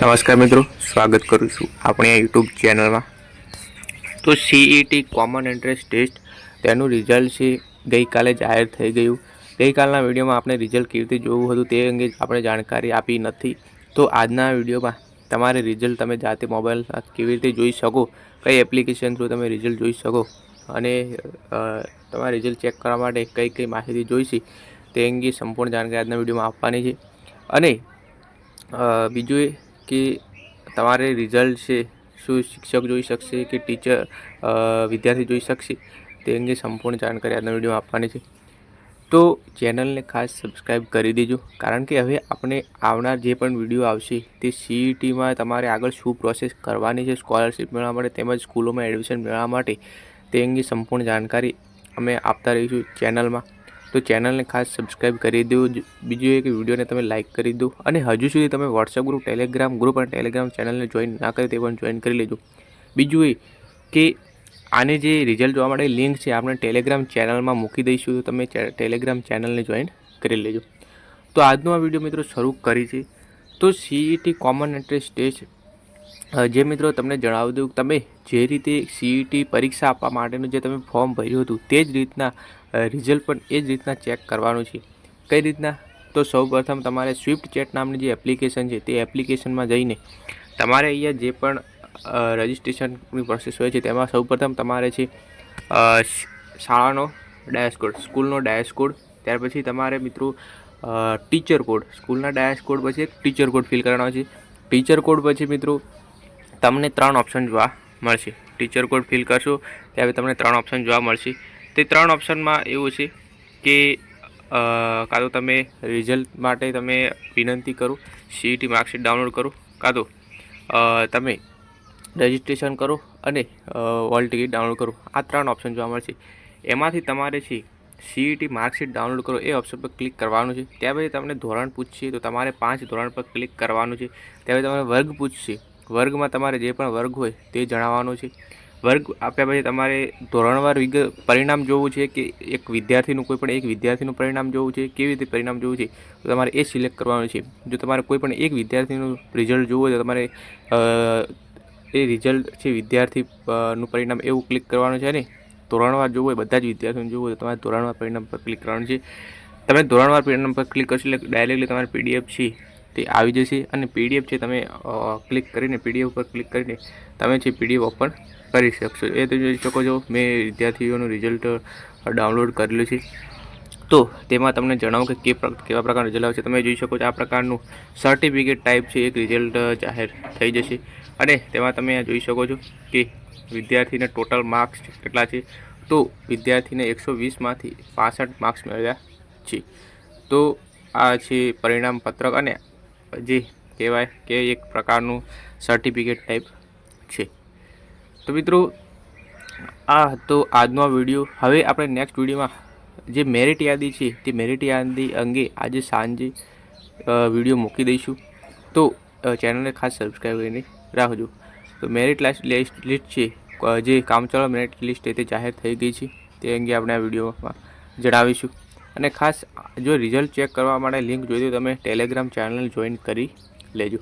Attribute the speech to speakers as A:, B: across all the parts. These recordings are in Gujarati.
A: નમસ્કાર મિત્રો, સ્વાગત કરું છું આપણી આ યુટ્યુબ ચેનલમાં તો સીઈટી કોમન એન્ટ્રન્સ ટેસ્ટ તેનું રિઝલ્ટ છે, ગઈકાલે જાહેર થઈ ગયું. ગઈકાલના વિડીયોમાં આપણે રિઝલ્ટ કેવી રીતે જોવું હતું તે અંગે આપણે જાણકારી આપી નથી. તો આજના વિડીયોમાં તમારે રિઝલ્ટ તમે જાતે મોબાઈલ કેવી રીતે જોઈ શકો, કઈ એપ્લિકેશન થ્રુ તમે રિઝલ્ટ જોઈ શકો અને તમારા રિઝલ્ટ ચેક કરવા માટે કઈ કઈ માહિતી જોઈશે તે અંગે સંપૂર્ણ જાણકારી આજના વિડીયોમાં આપવાની છે. અને બીજું એ કે તમારે રિઝલ્ટ છે, શું શિક્ષક જોઈ શકશે કે ટીચર વિદ્યાર્થી જોઈ શકશે, તે અંગે સંપૂર્ણ જાણકારી આજના વિડીયોમાં આપવાની છે. તો ચેનલને ખાસ સબસ્ક્રાઈબ કરી દેજો, કારણ કે હવે આપણે આવનાર જે પણ વીડિયો આવશે, તે સીઈટીમાં તમારે આગળ શું પ્રોસેસ કરવાની છે સ્કોલરશિપ મેળવવા માટે તેમજ સ્કૂલોમાં એડમિશન મેળવવા માટે, તે અંગે સંપૂર્ણ જાણકારી અમે આપતા રહીશું ચેનલમાં તો ચેનલને ખાસ સબસ્ક્રાઈબ કરી દો બીજું એક વિડીયોને તમે લાઇક કરી દો. અને હજુ સુધી તમે વોટ્સએપ ગ્રુપ ટેલિગ્રામ ગ્રુપ અને ટેલિગ્રામ ચેનલને જોઈન ના કરી તે પણ જોઈન કરી લેજો. બીજું એ કે આને જે રિઝલ્ટ જોવા માટે લિંક છે આપણે ટેલિગ્રામ ચેનલમાં મૂકી દઈશું. તો તમે ટેલિગ્રામ ચેનલને જોઈન કરી લેજો. તો આજનો આ વીડિયો મિત્રો શરૂ કરી છે. તો સીઈટી કોમન એન્ટ્રી ટેસ્ટ અ, જે મિત્રો તમને જણાવી દઉં તમે જે રીતે સીઈટી પરીક્ષા આપવા માટેનું જે તમે ફોર્મ ભર્યું હતું તે જ રીતના રિઝલ્ટ પણ એ જ રીતના ચેક કરવાનું છે. કઈ રીતના? તો સૌપ્રથમ તમારે સ્વિફ્ટ ચેટ નામની જે એપ્લિકેશન છે, તે એપ્લિકેશનમાં જઈને તમારે અહીંયા જે પણ રજિસ્ટ્રેશનની પ્રોસેસ હોય છે, તેમાં સૌપ્રથમ તમારે છે શાળાનો ડેશકોડ સ્કૂલનો ડેશકોડ ત્યાર પછી તમારે મિત્રો ટીચર કોડ સ્કૂલના ડેશકોડ પછી એક ટીચર કોડ ફિલ કરવાનો છે. ટીચર કોડ પછી મિત્રો, તમને ત્રણ ઓપ્શન જોવા મળશે. ટીચર કોડ ફિલ કરશો ત્યારે તમને ત્રણ ઓપ્શન જોવા મળશે. તે ત્રણ ઓપ્શનમાં એવું છે કે કાં તો તમે રિઝલ્ટ માટે તમે વિનંતી કરો સીઈટી માર્કશીટ ડાઉનલોડ કરો, કાં તો તમે રજિસ્ટ્રેશન કરો અને હોલ ટિકિટ ડાઉનલોડ કરો. આ ત્રણ ઓપ્શન જોવા મળશે. એમાંથી તમારે છે સીઈટી માર્કશીટ ડાઉનલોડ કરો એ ઓપ્શન પર ક્લિક કરવાનું છે. ત્યાર પછી તમને ધોરણ પૂછશે, તો તમારે પાંચ ધોરણ પર ક્લિક કરવાનું છે. ત્યાર પછી તમારે વર્ગ પૂછશે. વર્ગમાં તમારે જે પણ વર્ગ હોય તે જણાવવાનું છે. વર્ગ આપ્યા પછી તમારે ધોરણવાર વિગત પરિણામ જોવું છે કે એક વિદ્યાર્થીનું કોઈ પણ એક વિદ્યાર્થીનું પરિણામ જોવું છે? કેવી રીતે પરિણામ જોવું છે? તો તમારે એ સિલેક્ટ કરવાનું છે. જો તમારે કોઈ પણ એક વિદ્યાર્થીનું રિઝલ્ટ જોવું હોય તો તમારે એ રિઝલ્ટ છે વિદ્યાર્થીનું પરિણામ એવું ક્લિક કરવાનું છે ને? ધોરણવાર જોવું હોય, બધા જ વિદ્યાર્થીઓને જોવું હોય તો તમારે ધોરણવાર પરિણામ પર ક્લિક કરવાનું છે. તમે ધોરણવાર પરિણામ પર ક્લિક કરશો એટલે ડાયરેક્ટલી તમારે પીડીએફ છે તે આવી જશે અને પીડીએફ છે તમે ક્લિક કરીને પીડીએફ પર ક્લિક કરીને તમે છે પીડીએફ ઓપન કરી શકશો. એ તમે જોઈ શકો છો, મેં વિદ્યાર્થીઓનું રિઝલ્ટ ડાઉનલોડ કરેલું છે. તો તેમાં તમને જણાવો કે કે કેવા પ્રકારનું રિઝલ્ટ આવશે. તમે જોઈ શકો છો, આ પ્રકારનું સર્ટિફિકેટ ટાઈપ છે, એક રિઝલ્ટ જાહેર થઈ જશે. અને તેમાં તમે જોઈ શકો છો કે વિદ્યાર્થીને ટોટલ માર્ક્સ કેટલા છે. તો વિદ્યાર્થીને એકસો વીસમાંથી પાસઠ માર્ક્સ મેળવ્યા છે. તો આ છે પરિણામ પત્રક અને જે કહેવાય કે એક પ્રકારનું સર્ટિફિકેટ ટાઈપ છે. તો મિત્રો, આ હતો આજનો વીડિયો. હવે આપણે નેક્સ્ટ વિડીયોમાં જે મેરિટ યાદી છે, તે મેરિટ યાદી અંગે આજે સાંજે વીડિયો મૂકી દઈશું. તો ચેનલને ખાસ સબસ્ક્રાઈબ કરીને રાખજો. તો મેરિટ લિસ્ટ લિસ્ટ છે જે કામચલાઉ મેરિટ લિસ્ટ તે જાહેર થઈ ગઈ છે. તે અંગે આપણે આ વિડીયોમાં જણાવીશું. અને ખાસ જો રિઝલ્ટ ચેક કરવા માટે લિંક જોઈ તો તમે ટેલિગ્રામ ચેનલ જોઈન કરી લેજો.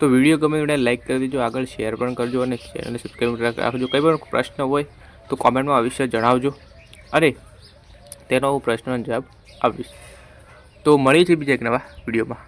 A: તો વીડિયો ગમે તો લાઈક કરી દેજો, આગળ શેર પણ કરજો અને ચેનલને સબસ્ક્રાઈબ રાખજો. કંઈ પણ પ્રશ્ન હોય તો કોમેન્ટમાં અવશ્ય જણાવજો. અને તેનો હું પ્રશ્નનો જવાબ આપીશ. તો મળીએ છીએ બીજા એક નવા વિડીયોમાં.